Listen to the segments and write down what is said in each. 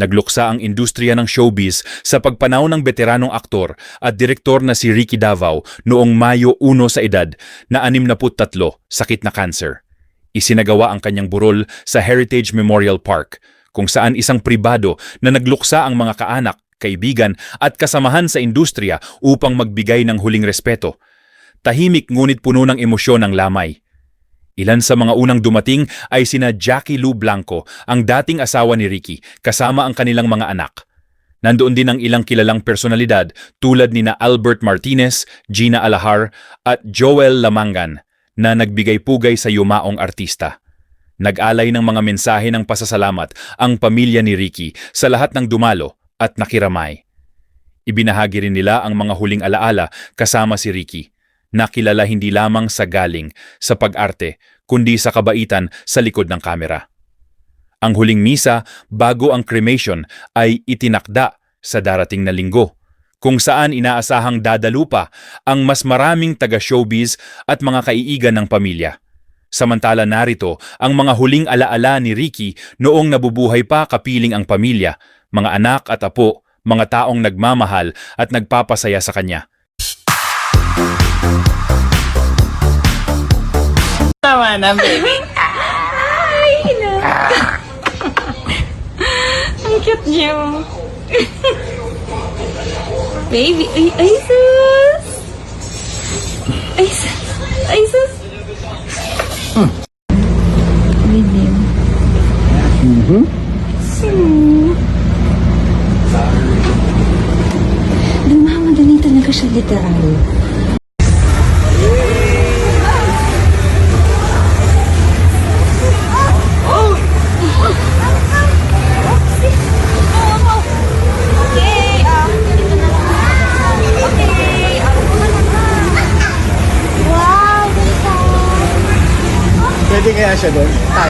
Nagluksa ang industriya ng showbiz sa pagpanaw ng veteranong aktor at direktor na si Ricky Davao noong Mayo 1 sa edad na 63, sakit na cancer. Isinagawa ang kanyang burol sa Heritage Memorial Park, kung saan isang pribado na nagluksa ang mga kaanak, kaibigan at kasamahan sa industriya upang magbigay ng huling respeto. Tahimik ngunit puno ng emosyon ang lamay. Ilan sa mga unang dumating ay sina Jackie Lou Blanco, ang dating asawa ni Ricky, kasama ang kanilang mga anak. Nandoon din ang ilang kilalang personalidad tulad ni na Albert Martinez, Gina Alahar at Joel Lamangan na nagbigay pugay sa yumaong artista. Nag-alay ng mga mensahe ng pasasalamat ang pamilya ni Ricky sa lahat ng dumalo at nakiramay. Ibinahagi rin nila ang mga huling alaala kasama si Ricky nakilala hindi lamang sa galing, sa pag-arte, kundi sa kabaitan sa likod ng kamera. Ang huling misa bago ang cremation ay itinakda sa darating na linggo, kung saan inaasahang dadalupa ang mas maraming taga-showbiz at mga kaiigan ng pamilya. Samantala narito ang mga huling alaala ni Ricky noong nabubuhay pa kapiling ang pamilya, mga anak at apo, mga taong nagmamahal at nagpapasaya sa kanya. Naman ang baby. Ay, hello. Ang cute niyo. Baby, ay, ay, sus. Ay, sus. Ay, sus. Baby. Mm-hmm. Dumamadali talaga siya literal. 应该要选择大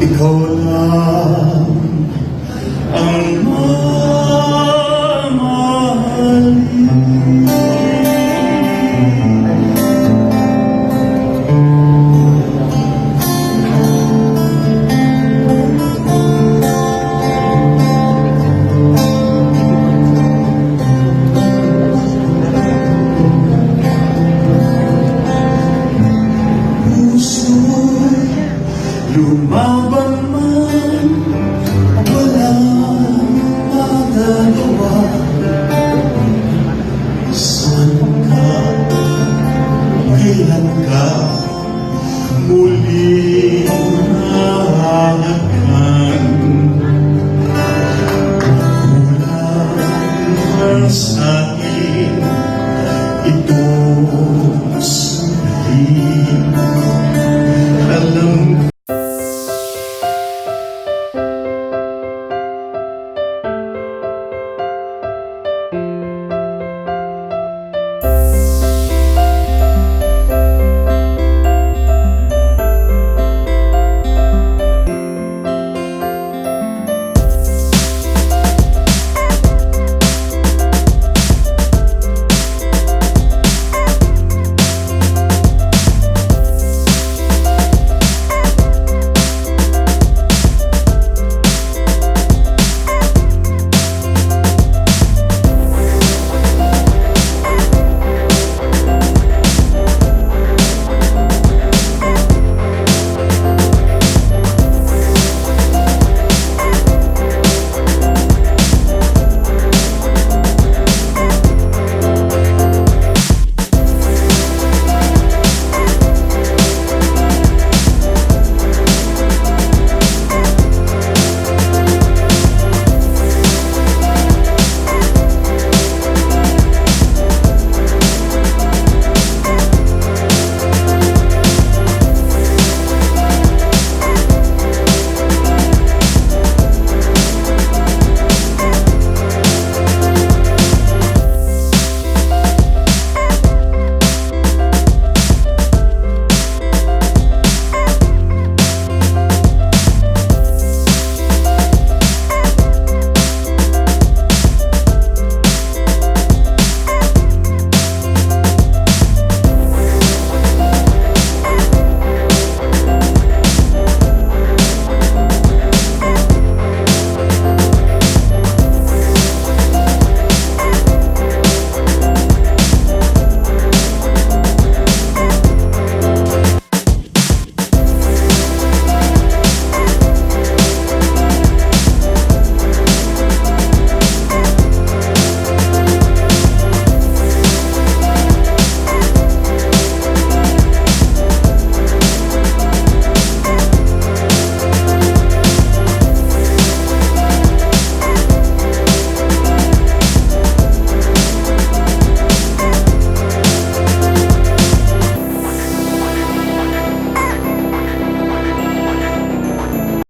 Ikaw lang ang mahal Lumaban man, wala nang magagawa.